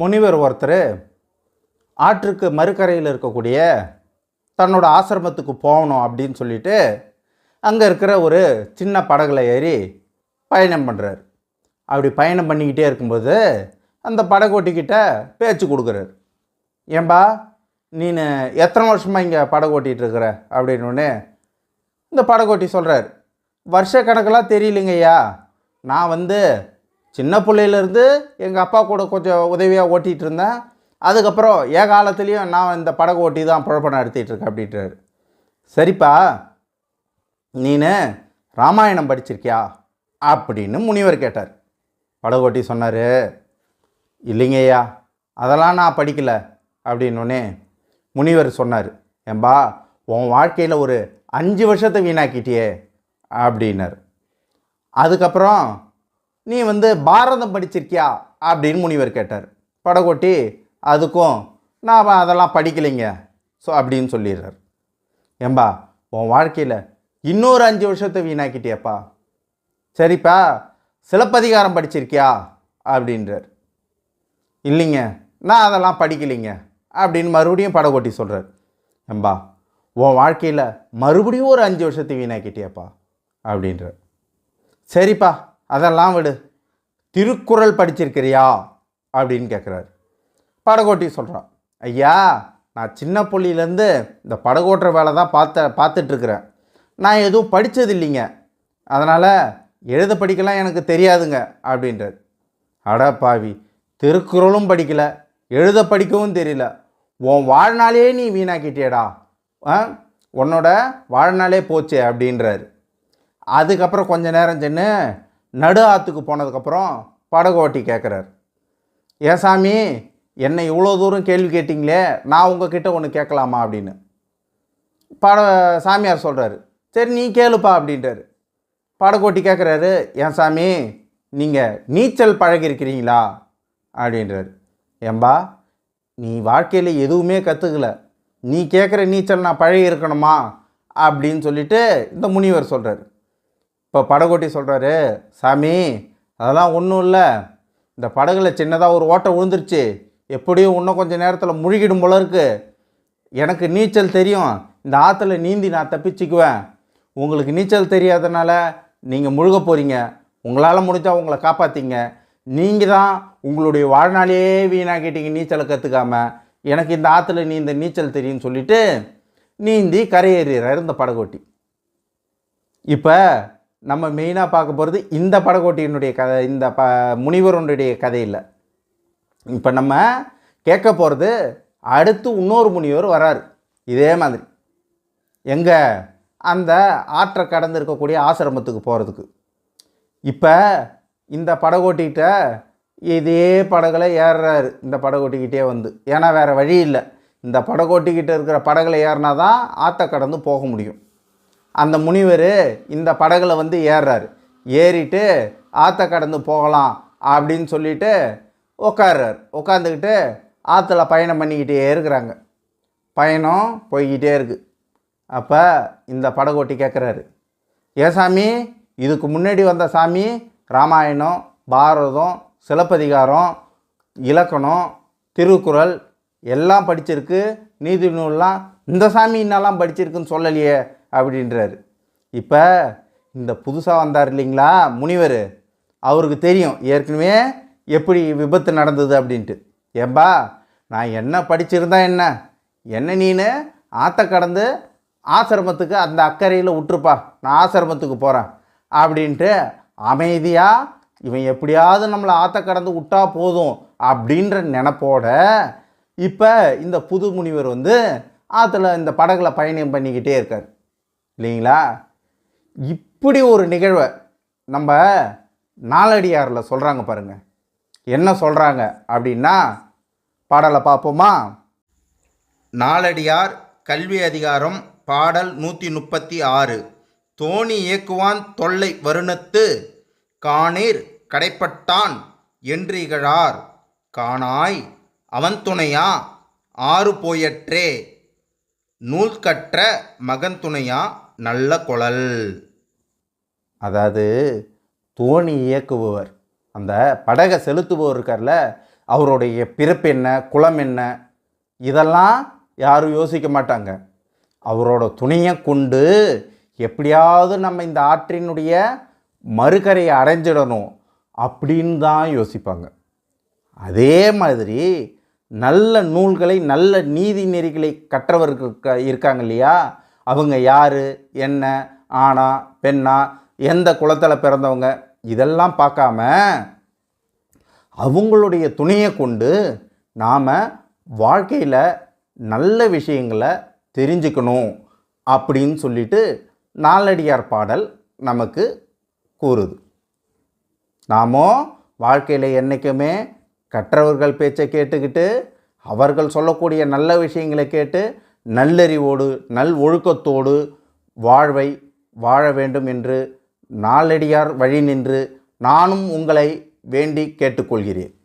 முனிவர் ஒருத்தர் ஆற்றுக்கு மறுக்கரையில் இருக்கக்கூடிய தன்னோட ஆசிரமத்துக்கு போகணும் அப்படின்னு சொல்லிட்டு அங்கே இருக்கிற ஒரு சின்ன படகுல ஏறி பயணம் பண்ணுறாரு அப்படி பயணம் பண்ணிக்கிட்டே இருக்கும்போது அந்த படகோட்டிக்கிட்ட பேச்சு கொடுக்குறாரு. ஏன்பா நீ எத்தனை வருஷமாக இங்கே படகோட்டிகிட்டு இருக்கிற? அப்படின்னோடனே இந்த படகோட்டி சொல்கிறார் வருஷ கணக்கெல்லாம் தெரியலைங்கய்யா. நான் வந்து சின்ன பிள்ளையிலேருந்து எங்கள் அப்பா கூட கொஞ்சம் உதவியாக ஓட்டிகிட்டு இருந்தேன். அதுக்கப்புறம் என் காலத்துலேயும் நான் இந்த படகு ஓட்டி தான் புழப்பணம் நடத்திட்டு இருக்கேன் அப்படின்றாரு. சரிப்பா நீனு ராமாயணம் படிச்சிருக்கியா? அப்படின்னு முனிவர் கேட்டார். படகோட்டி சொன்னார் இல்லைங்கய்யா அதெல்லாம் நான் படிக்கல. அப்படின்னோடனே முனிவர் சொன்னார் ஏம்பா உன் வாழ்க்கையில் ஒரு அஞ்சு வருஷத்தை வீணாக்கிட்டியே. அப்படின்னார். அதுக்கப்புறம் நீ வந்து பாரதம் படிச்சிருக்கியா? அப்படின்னு முனிவர் கேட்டார். படகோட்டி அதுக்கும் நான் அதெல்லாம் படிக்கலைங்க. ஸோ அப்படின்னு சொல்லிடுறார். ஏம்பா உன் வாழ்க்கையில் இன்னொரு அஞ்சு வருஷத்தை வீணாக்கிட்டியப்பா. சரிப்பா சிலப்பதிகாரம் படிச்சிருக்கியா? அப்படின்றார். இல்லைங்க நான் அதெல்லாம் படிக்கலைங்க அப்படின்னு மறுபடியும் படகோட்டி சொல்கிறார் ஏம்பா உன் வாழ்க்கையில் மறுபடியும் ஒரு அஞ்சு வருஷத்தை வீணாக்கிட்டியாப்பா அப்படின்றார். சரிப்பா அதெல்லாம் விடு. திருக்குறள் படிச்சிருக்கிறியா? அப்படின்னு கேட்குறாரு படகோட்டி சொல்கிறான் ஐயா நான் சின்ன புள்ளியிலேருந்து இந்த படகோட்டுற வேலை தான் பார்த்த பார்த்துட்ருக்குறேன். நான் எதுவும் படித்தது இல்லைங்க. அதனால் எழுத படிக்கலாம் எனக்கு தெரியாதுங்க அப்படின்றார். அட பாவி திருக்குறளும் படிக்கலை எழுத படிக்கவும் தெரியல. உன் வாழ்நாளே நீ வீணாக்கிட்டியடா. ஆ? உன்னோட வாழ்நாளே போச்சே அப்படின்றாரு. அதுக்கப்புறம் கொஞ்ச நேரம் சென்று நடு ஆற்றுக்கு போனதுக்கப்புறம் படகு ஓட்டி கேட்குறாரு ஏன் சாமி என்னை இவ்வளோ தூரம் கேள்வி கேட்டிங்களே நான் உங்ககிட்ட ஒன்று கேட்கலாமா? அப்படின்னு. பட சாமியார் சொல்கிறாரு சரி நீ கேளுப்பா அப்படின்றாரு. படகோட்டி கேட்குறாரு ஏன் சாமி நீங்கள் நீச்சல் பழகிருக்கிறீங்களா அப்படின்றாரு. ஏம்பா நீ வாழ்க்கையில் எதுவுமே கற்றுக்கல நீ கேட்குற நீச்சல் நான் பழகி இருக்கணுமா அப்படின்னு சொல்லிட்டு இந்த முனிவர் சொல்கிறாரு இப்போ படகோட்டி சொல்கிறாரு சாமி அதெல்லாம் ஒன்றும் இல்லை. இந்த படகுல சின்னதாக ஒரு ஓட்டை விழுந்துருச்சு. எப்படியும் இன்னும் கொஞ்சம் நேரத்தில் முழுகிடும் போல இருக்கு. எனக்கு நீச்சல் தெரியும். இந்த ஆற்றுல நீந்தி நான் தப்பிச்சுக்குவேன். உங்களுக்கு நீச்சல் தெரியாதனால நீங்கள் முழுக போகிறீங்க உங்களால் முடிஞ்சால் உங்களை காப்பாற்றிங்க நீங்கள் தான் உங்களுடைய வாழ்நாளையே வீணாக்கிட்டீங்க நீச்சலை கற்றுக்காம எனக்கு இந்த ஆற்றுல நீந்த நீச்சல் தெரியும்னு சொல்லிட்டு நீந்தி கரையேறுறாரு இந்த படகோட்டி. இப்போ நம்ம மெயினாக பார்க்க போகிறது இந்த படகோட்டியினுடைய கதை இந்த ப முனிவருடைய கதை இல்லை இப்போ நம்ம கேட்க போகிறது அடுத்து இன்னொரு முனிவர் வராரு. இதே மாதிரி. எங்கே? அந்த ஆற்றை கடந்து இருக்கக்கூடிய ஆசிரமத்துக்கு போகிறதுக்கு இப்போ இந்த படகோட்டிகிட்ட இதே படகுல ஏறுறாரு. இந்த படகோட்டிக்கிட்டே வந்து. ஏன்னா வேறு வழி இல்லை. இந்த படகோட்டிக்கிட்ட இருக்கிற படகுல ஏறினா தான் ஆற்றை கடந்து போக முடியும். அந்த முனிவர் இந்த படகுல வந்து ஏறுறாரு. ஏறிட்டு ஆற்றை கடந்து போகலாம் அப்படின்னு சொல்லிட்டு உட்காடுறார் உட்காந்துக்கிட்டு ஆற்றுல பயணம் பண்ணிக்கிட்டே இருக்கிறாங்க. பயணம் போய்கிட்டே இருக்கு. அப்போ இந்த படகோட்டி கேட்குறாரு ஏ சாமி இதுக்கு முன்னாடி வந்த சாமி ராமாயணம் பாரதம் சிலப்பதிகாரம் இலக்கணம் திருக்குறள் எல்லாம் படிச்சிருக்கு. நீதி நூல்லாம் இந்த சாமி என்னெல்லாம் படிச்சிருக்குன்னு சொல்லலையே. அப்படின்றாரு. இப்போ இந்த புதுசாக வந்தார் இல்லைங்களா முனிவர் அவருக்கு தெரியும் ஏற்கனவே எப்படி விபத்து நடந்தது அப்படின்ட்டு. ஏம்பா நான் என்ன படிச்சிருந்தா என்ன? என்ன நீனு? ஆற்ற கடந்து ஆசிரமத்துக்கு அந்த அக்கறையில் விட்டுருப்பா நான் ஆசிரமத்துக்கு போகிறேன் அப்படின்ட்டு அமைதியாக இவன் எப்படியாவது நம்மளை ஆற்ற கடந்து விட்டா போதும் அப்படின்ற நினப்போட இப்போ இந்த புது முனிவர் வந்து ஆற்றுல இந்த படகுல பயணம் பண்ணிக்கிட்டே இருக்கார். இல்லைங்களா? இப்படி ஒரு நிகழ்வை நம்ம நாலடியாரில் சொல்கிறாங்க பாருங்க. என்ன சொல்கிறாங்க அப்படின்னா பாடலை பார்ப்போமா? நாலடியார் கல்வி அதிகாரம் பாடல் நூற்றி முப்பத்தி ஆறு. தோணி இயக்குவான் தொல்லை வருணத்து காணீர் கடைப்பட்டான் என்று இகழார். காணாய் அவன் துணையா? ஆறு போயற்றே. நூல் கற்ற மகன் துணையா? நல்ல குழல். அதாவது தோணி இயக்குபவர். அந்த படகை செலுத்துபவர் இருக்கார்ல அவருடைய பிறப்பு என்ன குலம் என்ன இதெல்லாம் யாரும் யோசிக்க மாட்டாங்க. அவரோட துணியை கொண்டு எப்படியாவது நம்ம இந்த ஆற்றினுடைய மறுகரையை அடைஞ்சிடணும் அப்படின்னு தான் யோசிப்பாங்க. அதே மாதிரி நல்ல நூல்களை நல்ல நீதி நெறிகளை கற்றவர்கள் இருக்காங்க இல்லையா? அவங்க யார் என்ன ஆணா பெண்ணா எந்த குலத்தில் பிறந்தவங்க இதெல்லாம் பார்க்காம அவங்களுடைய துணையை கொண்டு நாம் வாழ்க்கையில் நல்ல விஷயங்களை தெரிஞ்சுக்கணும் அப்படின்னு சொல்லிட்டு நாலடியார் பாடல் நமக்கு கூறுது. நாமோ வாழ்க்கையில் என்றைக்குமே கற்றவர்கள் பேச்சை கேட்டுக்கிட்டு அவர்கள் சொல்லக்கூடிய நல்ல விஷயங்களை கேட்டு நல்லறிவோடு நல் ஒழுக்கத்தோடு வாழ்வை வாழ வேண்டும் என்று நாளடியார் வழி நின்று நானும் உங்களை வேண்டி கேட்டுக்கொள்கிறேன்.